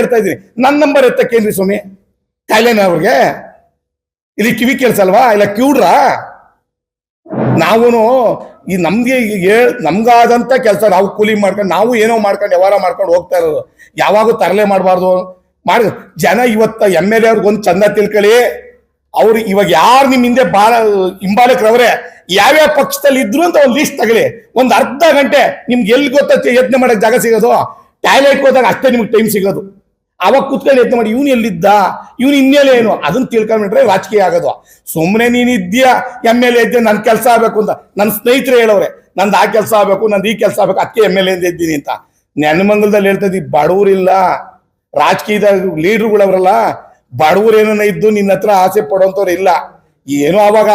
ಹೇಳ್ತಾ ಇದ್ದೀನಿ. ನನ್ನ ನಂಬರ್ ಎತ್ತಕ್ಕೇನ್ರಿ ಸ್ವಾಮಿ. ಕಾಯಿಲೆನ ಅವ್ರಿಗೆ. ಇಲ್ಲಿ ಕಿವಿ ಕೇಳಿಸಲ್ವಾ? ಇಲ್ಲ ಕ್ಯೂಡ್ರಾ ನಾವೂನು ಈ ನಮ್ಗೆ ನಮ್ಗಾದಂತ ಕೆಲಸ ನಾವು ಕೂಲಿ ಮಾಡ್ಕೊಂಡು ನಾವು ಏನೋ ಮಾಡ್ಕೊಂಡು ವ್ಯವಹಾರ ಮಾಡ್ಕೊಂಡು ಹೋಗ್ತಾ ಇರೋದು. ಯಾವಾಗೂ ತರಲೆ ಮಾಡಬಾರ್ದು. ಮಾಡಿ, ಜನ ಇವತ್ತ ಎಂ ಎಲ್ ಎ ಅವ್ರಿಗೊಂದು ಚಂದ ತಿಳ್ಕೊಳ್ಳಿ. ಅವ್ರು ಇವಾಗ ಯಾರು ನಿಮ್ಮ ಹಿಂದೆ ಬಾಲ, ಹಿಂಬಾಲಕರವ್ರೆ, ಯಾವ್ಯಾವ ಪಕ್ಷದಲ್ಲಿ ಇದ್ರು ಅಂತ ಒಂದು ಲಿಸ್ಟ್ ತಗೊಳ್ಳಿ. ಒಂದು ಅರ್ಧ ಗಂಟೆ ನಿಮ್ಗೆ ಎಲ್ಲಿ ಗೊತ್ತ ಯತ್ನ ಮಾಡಕ್ ಜಾಗ ಸಿಗೋದು. ಟಾಯ್ಲೆಟ್ ಹೋದಾಗ ಅಷ್ಟೇ ನಿಮ್ಗೆ ಟೈಮ್ ಸಿಗೋದು. ಅವಾಗ ಕುತ್ಕೊಂಡು ಯತ್ನ ಮಾಡಿ, ಇವನು ಎಲ್ಲಿದ್ದ? ಇವನು ಇನ್ನೆಲೆ ಏನು? ಅದನ್ನ ತಿಳ್ಕೊಂಡ್ಬಿಟ್ರೆ ರಾಜಕೀಯ ಆಗೋದು. ಸುಮ್ಮನೆ ನೀನ್ ಇದ್ದೀಯಾ, ಎಂ ಎಲ್ ಎ ಇದ್ದೆ ನನ್ನ ಕೆಲಸ ಆಗಬೇಕು ಅಂತ. ನನ್ನ ಸ್ನೇಹಿತರು ಹೇಳೋರೆ ನಂದು ಆ ಕೆಲಸ ಆಗಬೇಕು, ನಂದು ಈ ಕೆಲಸ ಆಗ್ಬೇಕು ಅದಕ್ಕೆ ಎಂ ಎಲ್ ಎ ಇದ್ದೀನಿ ಅಂತ. ನೆನಮಂಗಲದಲ್ಲಿ ಹೇಳ್ತಾ ಇದ್ದೀವಿ ಬಡವರಿಲ್ಲ. ರಾಜಕೀಯದ ಲೀಡರ್ಗಳವರಲ್ಲ. ಬಡವರು ಏನನ್ನ ಇದ್ದು ನಿನ್ನ ಹತ್ರ ಆಸೆ ಪಡುವಂತವ್ರು ಇಲ್ಲ. ಏನೋ ಅವಾಗ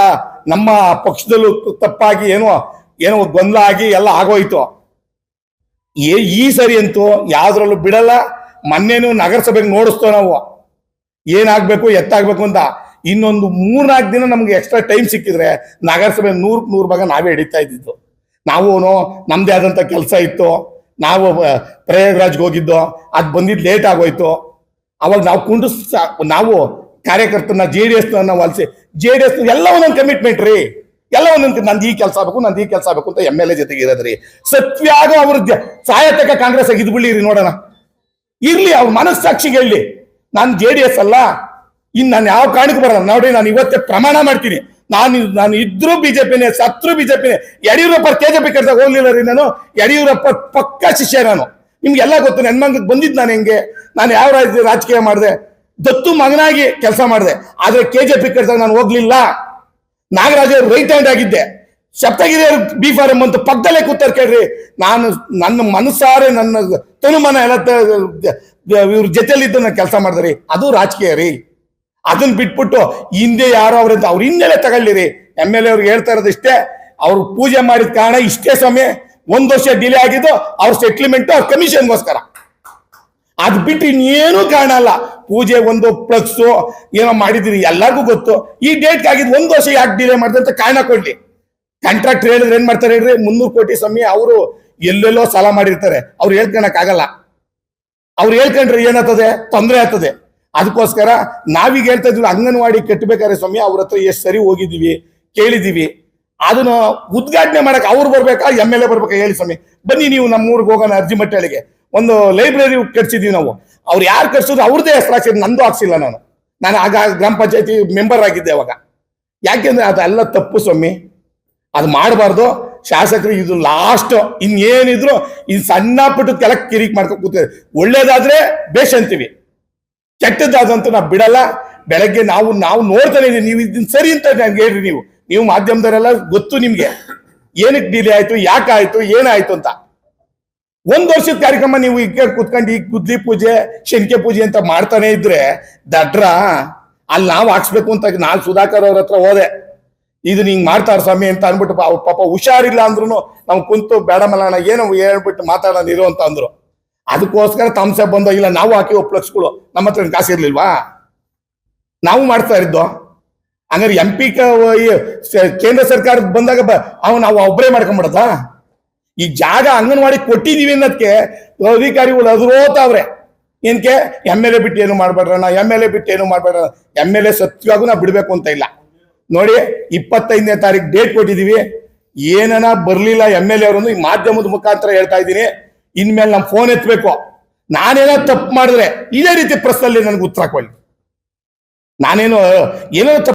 ನಮ್ಮ ಪಕ್ಷದಲ್ಲೂ ತಪ್ಪಾಗಿ ಏನೋ ಏನೋ ಗೊಂದಲ ಆಗಿ ಎಲ್ಲ ಆಗೋಯ್ತು. ಏ, ಈ ಸರಿ ಅಂತೂ ಯಾವ್ದ್ರಲ್ಲೂ ಬಿಡಲ್ಲ. ಮೊನ್ನೆನೂ ನಗರಸಭೆಗೆ ನೋಡಿಸ್ತೋ ನಾವು? ಏನಾಗಬೇಕು, ಎತ್ತಾಗಬೇಕು ಅಂತ ಇನ್ನೊಂದು ಮೂರ್ನಾಲ್ಕು ದಿನ ನಮ್ಗೆ ಎಕ್ಸ್ಟ್ರಾ ಟೈಮ್ ಸಿಕ್ಕಿದ್ರೆ ನಗರಸಭೆ ನೂರ್, ನೂರು ಭಾಗ ನಾವೇ ಹಿಡಿತಾ ಇದ್ದಿದ್ದು. ನಾವು ನಮ್ಮದೇ ಆದಂತ ಕೆಲಸ ಇತ್ತು, ನಾವು ಪ್ರಯಾಗ್ರಾಜ್ಗೆ ಹೋಗಿದ್ದು, ಅದ್ ಬಂದಿದ್ದು ಲೇಟ್ ಆಗೋಯ್ತು. ಅವಾಗ ನಾವು ಕುಂಡು ನಾವು ಕಾರ್ಯಕರ್ತನ ಜೆ ಡಿ ಎಸ್ ನಾವು ಅಲ್ಸಿ ಜೆ ಡಿ ಎಸ್ ಎಲ್ಲ ಒಂದೊಂದು ಕಮಿಟ್ಮೆಂಟ್ ರೀ. ಎಲ್ಲ ಒಂದೊಂದು, ನಂದು ಈ ಕೆಲಸ ಆಗಬೇಕು, ನಂದು ಈ ಕೆಲಸ ಆಗಬೇಕು ಅಂತ ಎಂ ಎಲ್ ಎ ಜೊತೆಗೆ ಇರೋದ್ರಿ. ಸತ್ಯಾಗ ಅವ್ರ ಸಾಯತಕ ಕಾಂಗ್ರೆಸ್ ಆಗಿ ರೀ ನೋಡೋಣ. ಇರ್ಲಿ, ಅವ್ರ ಮನಸ್ಸಾಕ್ಷಿಗೆ ಹೇಳಿ. ನಾನು ಜೆ ಡಿ ಎಸ್ ಅಲ್ಲ, ಇನ್ ನಾನು ಯಾವ ಕಾರಣಕ್ಕೆ ಬರಲ್ಲ. ನೋಡಿ, ನಾನು ಇವತ್ತೇ ಪ್ರಮಾಣ ಮಾಡ್ತೀನಿ. ನಾನು ನಾನು ಇದ್ರು ಬಿಜೆಪಿನೇ ಸತ್ರು ಬಿಜೆಪಿನೇ ಯಡಿಯೂರಪ್ಪ ಕೆಜೆಪಿ ಕೆಲಸ ಹೋಗ್ಲಿಲ್ಲ ರೀ ನಾನು, ಯಡಿಯೂರಪ್ಪ ಪಕ್ಕ ಶಿಷ್ಯ ನಾನು. ನಿಮ್ಗೆಲ್ಲ ಗೊತ್ತು ನನ್ನ ಮಂಗಕ್ಕೆ ಬಂದಿದ್ದು ನಾನು ಹೆಂಗೆ? ನಾನು ಯಾವ ರಾಜಕೀಯ ಮಾಡಿದೆ? ದತ್ತು ಮಗನಾಗಿ ಕೆಲಸ ಮಾಡಿದೆ. ಆದ್ರೆ ಕೆಜೆಪಿ ಕೆಲಸ ನಾನು ಹೋಗ್ಲಿಲ್ಲ. ನಾಗರಾಜ್ ರೈಟ್ ಹ್ಯಾಂಡ್ ಆಗಿದ್ದೆ. ಸಪ್ತಗಿರಿ ಬಿ ಫಾರಂ ಅಂತ ಪಕ್ಕದಲ್ಲೇ ಕೂತಾರೆ ಕೇಳ್ರಿ. ನಾನು ನನ್ನ ಮನಸ್ಸಾರೆ ನನ್ನ ತನುಮನ ಎಲ್ಲ ಇವ್ರ ಜೊತೆಲಿದ್ದು ನಾನು ಕೆಲಸ ಮಾಡಿದ್ರಿ ಅದು ರಾಜಕೀಯ ರೀ. ಅದನ್ನ ಬಿಟ್ಬಿಟ್ಟು ಹಿಂದೆ ಯಾರೋ ಅವ್ರಂತ ಅವ್ರ ಹಿಂದೆಲೆ ತಗೊಳ್ಳಿರಿ. ಎಂ ಎಲ್ ಎ ಅವ್ರಿಗೆ ಹೇಳ್ತಾ ಇರೋದಿಷ್ಟೇ ಅವ್ರು ಪೂಜೆ ಮಾಡಿದ ಕಾರಣ ಇಷ್ಟೇ ಸಮಯ ಒಂದ್ ವರ್ಷ ಡಿಲೇ ಆಗಿದ್ದು ಅವ್ರ ಸೆಟ್ಲ್ಮೆಂಟ್ ಅವ್ರ ಕಮಿಷನ್ಗೋಸ್ಕರ ಅದ್ ಬಿಟ್ಟು ಇನ್ನೇನು ಕಾರಣ ಅಲ್ಲ. ಪೂಜೆ ಒಂದು ಪ್ಲಸ್ ಏನೋ ಮಾಡಿದಿರಿ ಎಲ್ಲರಿಗೂ ಗೊತ್ತು. ಈ ಡೇಟ್ ಆಗಿದ್ ಒಂದ್ ವರ್ಷ ಯಾಕೆ ಡಿಲೇ ಮಾಡಿದೆ ಅಂತ ಕಾರಣ ಕೊಡ್ಲಿ. ಕಾಂಟ್ರಾಕ್ಟ್ ಹೇಳಿದ್ರೆ ಏನ್ ಮಾಡ್ತಾರೆ ಹೇಳ್ರಿ? ಮುನ್ನೂರು ಕೋಟಿ ಸ್ವಾಮಿ ಅವರು ಎಲ್ಲೆಲ್ಲೋ ಸಾಲ ಮಾಡಿರ್ತಾರೆ. ಅವ್ರು ಹೇಳ್ಕೊಳಕ್ ಆಗಲ್ಲ ಅವ್ರು ಹೇಳ್ಕೊಂಡ್ರೆ ಏನಾಗ್ತದೆ? ತೊಂದರೆ ಆಗ್ತದೆ. ಅದಕ್ಕೋಸ್ಕರ ನಾವೀಗ ಹೇಳ್ತಾ ಇದ್ವಿ ಅಂಗನವಾಡಿ ಕಟ್ಟಬೇಕಾದ್ರೆ ಸ್ವಾಮಿ ಅವ್ರ ಹತ್ರ ಎಷ್ಟು ಸರಿ ಹೋಗಿದ್ದೀವಿ ಕೇಳಿದೀವಿ ಅದನ್ನು ಉದ್ಘಾಟನೆ ಮಾಡಕ್ ಅವ್ರು ಬರ್ಬೇಕಾ ಎಂ ಎಲ್ ಎ ಬರ್ಬೇಕಾ ಹೇಳಿ ಸ್ವಾಮಿ. ಬನ್ನಿ ನೀವು ನಮ್ಮ ಊರಿಗೆ ಹೋಗೋಣ ಅರ್ಜಿ ಮಟ್ಟಳಿಗೆ ಒಂದು ಲೈಬ್ರರಿ ಕಟ್ಸಿದೀವಿ ನಾವು. ಅವ್ರು ಯಾರು ಕಟ್ಸಿದ್ರು ಅವ್ರದೇ ಹೆಸರು ಹಾಕ್ಸಿದ್ರು, ನಂದು ಹಾಕ್ಸಿಲ್ಲ ನಾನು. ನಾನು ಆಗ ಗ್ರಾಮ ಪಂಚಾಯತಿ ಮೆಂಬರ್ ಆಗಿದ್ದೆ ಅವಾಗ. ಯಾಕೆಂದ್ರೆ ಅದೆಲ್ಲ ತಪ್ಪು ಸ್ವಾಮಿ. ಅದು ಮಾಡಬಾರ್ದು. ಶಾಸಕರು ಇದು ಲಾಸ್ಟ್ ಇನ್ನೇನಿದ್ರು ಇದು ಸಣ್ಣ ಪುಟ್ಟ ಕೆಲ ಕಿರಿಕ್ ಮಾಡ್ಕೊಂಡು ಕೂತಿದ್ದಾರೆ ಒಳ್ಳೇದಾದ್ರೆ ಬೇಷ್ ಅಂತೀವಿ. ಕೆಟ್ಟದ್ದಾದಂತೂ ನಾವು ಬಿಡಲ್ಲ. ಬೆಳಗ್ಗೆ ನಾವು ನಾವು ನೋಡ್ತಾನೆ ಇದೀವಿ. ನೀವು ಇದನ್ನ ಸರಿ ಅಂತ ನಂಗೆ ಹೇಳ್ರಿ ನೀವು. ನೀವು ಮಾಧ್ಯಮದವರೆಲ್ಲ ಗೊತ್ತು ನಿಮ್ಗೆ. ಏನಕ್ಕೆ ಡಿಲೇ ಆಯ್ತು, ಯಾಕೆ ಆಯ್ತು, ಏನಾಯ್ತು ಅಂತ. ಒಂದ್ ವರ್ಷದ ಕಾರ್ಯಕ್ರಮ ನೀವು ಈಗ ಕುತ್ಕೊಂಡು ಈ ಗುದ್ಲಿ ಪೂಜೆ ಶನಿಕೆ ಪೂಜೆ ಅಂತ ಮಾಡ್ತಾನೆ ಇದ್ರೆ ದಡ್ರ, ಅಲ್ಲಿ ನಾವು ಹಾಕ್ಸ್ಬೇಕು ಅಂತ ನಾನು ಸುಧಾಕರ್ ಅವ್ರ ಹತ್ರ ಹೋದೆ. ಇದು ಹಿಂಗ್ ಮಾಡ್ತಾರ ಸ್ವಾಮಿ ಅಂತ ಅನ್ಬಿಟ್ಟು ಅವ್ರ ಪಾಪ ಹುಷಾರಿಲ್ಲ ಅಂದ್ರು ನಾವು ಕುಂತು ಬೇಡ ಮಲಾಣ ಏನೋ ಹೇಳ್ಬಿಟ್ಟು ಮಾತಾಡೋಣ ಇರು ಅಂತ ಅಂದ್ರು. ಅದಕ್ಕೋಸ್ಕರ ತಮ್ಸೆ ಬಂದೋ ಇಲ್ಲ, ನಾವು ಹಾಕಿ ಫ್ಲಕ್ಸ್ಗಳು ನಮ್ಮ ಹತ್ರ ಕಾಸು ಇರ್ಲಿಲ್ವಾ? ನಾವು ಮಾಡ್ತಾ ಇದ್ದು. ಹಂಗಾರೆ ಎಂ ಪಿ ಕೇಂದ್ರ ಸರ್ಕಾರ ಬಂದಾಗ ಅವ್ ನಾವು ಒಬ್ಬರೇ ಮಾಡ್ಕೊಂಡ್ಬಿಡದ ಈ ಜಾಗ ಅಂಗನವಾಡಿ ಕೊಟ್ಟಿದೀವಿ ಅನ್ನೋದಕ್ಕೆ ಅಧಿಕಾರಿಗಳು ಅದ್ರೋತಾವ್ರೆ ಏನಕ್ಕೆ ಎಂ ಎಲ್ ಎ ಬಿಟ್ಟು ಏನು ಮಾಡ್ಬೇಡ್ರಣ್ಣ ಎಂ ಎಲ್ ಎ ಬಿಟ್ಟು ಏನು ಮಾಡ್ಬೇಡ್ರ ಎಂ ಎಲ್ ಎ ಸತ್ಯವಾಗೂ ನಾವು ಬಿಡಬೇಕು ಅಂತ ಇಲ್ಲ. ನೋಡಿ, ಇಪ್ಪತ್ತೈದನೇ ತಾರೀಕು ಡೇಟ್ ಕೊಟ್ಟಿದೀವಿ. ಏನನ ಬರ್ಲಿಲ್ಲ ಎಂ ಎಲ್ ಎ ಅವರನ್ನು, ಈ ಮಾಧ್ಯಮದ ಮುಖಾಂತರ ಹೇಳ್ತಾ ಇದ್ದೀನಿ. ಇನ್ಮೇಲೆ ನಮ್ಮ ಫೋನ್ ಎತ್ತಬೇಕು ನಾನೇನೋ ತಪ್ಪು ಮಾಡಿದ್ರೆ, ಇದೇ ರೀತಿ ಪ್ರಶ್ನಲ್ಲಿ ನನಗೆ ಉತ್ತರ ಕೊಡಿ. ನಾನೇನು ಏನೋ ತಪ್ಪು